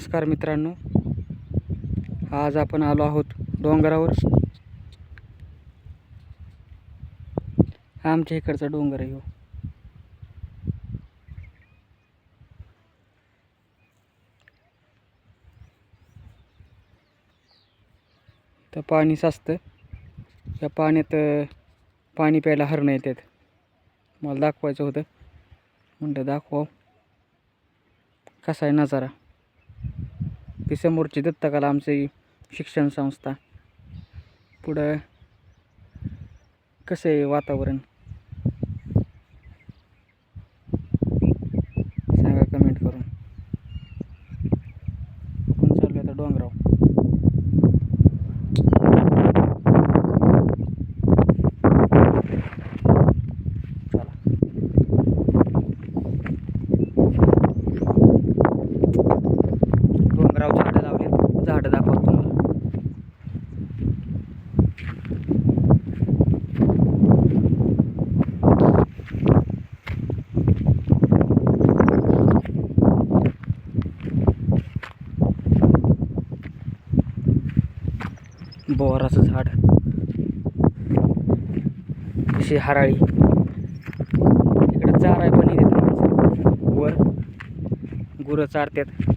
नमस्कार मित्रांनो. आज आपण आलो आहोत डोंगरावर. हा आमच्या इकडचा डोंगर आहे हो. तर पाणी साचतं. या पाण्यात पाणी प्यायला हरणं येतात. मला दाखवायचं होतं. म्हणतं दाखवा कसा आहे नजारा? ती समोरची दत्तकाला आमची शिक्षण संस्था. पुढं कसं आहे वातावरण? सांगा कमेंट करून. आपण चालू आता डोंगराव चला डोंगराव झाडं लावलेत झाडं दाखवतो. तुम्हाला बोराचं झाड. अशी हराळी. इकडे चाराय पण येते वर गुरं चारतात